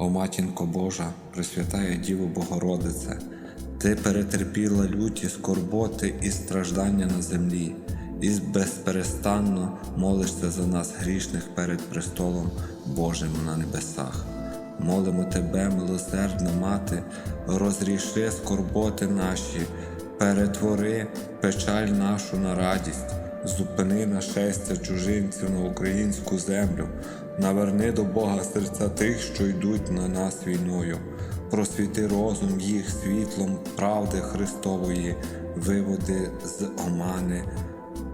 О матінко Божа, Пресвятая Діво Богородице, Ти перетерпіла люті скорботи і страждання на землі, і безперестанно молишся за нас грішних перед престолом Божим на небесах. Молимо Тебе, милосердна мати, розріши скорботи наші, перетвори печаль нашу на радість, зупини нашестя чужинців на українську землю, наверни до Бога серця тих, що йдуть на нас війною, просвіти розум їх світлом правди Христової, виводи з омани,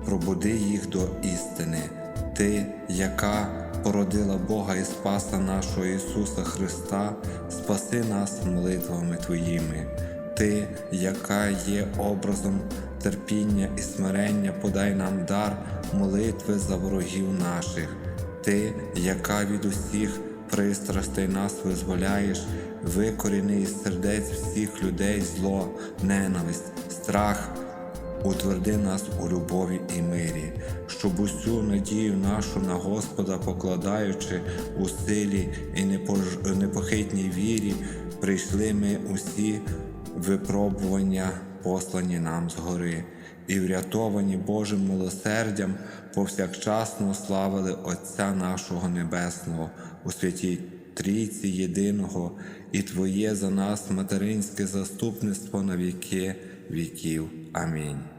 пробуди їх до істини, Ти, яка породила Бога і Спаса нашого Ісуса Христа, спаси нас молитвами Твоїми. Ти, яка є образом терпіння і смирення, подай нам дар молитви за ворогів наших. Ти, яка від усіх пристрастей нас визволяєш, викоріни із сердець всіх людей зло, ненависть, страх. Утверди нас у любові і мирі, щоб усю надію нашу на Господа, покладаючи у силі і непохитній вірі, прийшли ми усі випробування, послані нам згори, і врятовані Божим милосердям, повсякчасно славили Отця нашого Небесного у святій Трійці єдиного, і Твоє за нас материнське заступництво на віки віків. Амінь.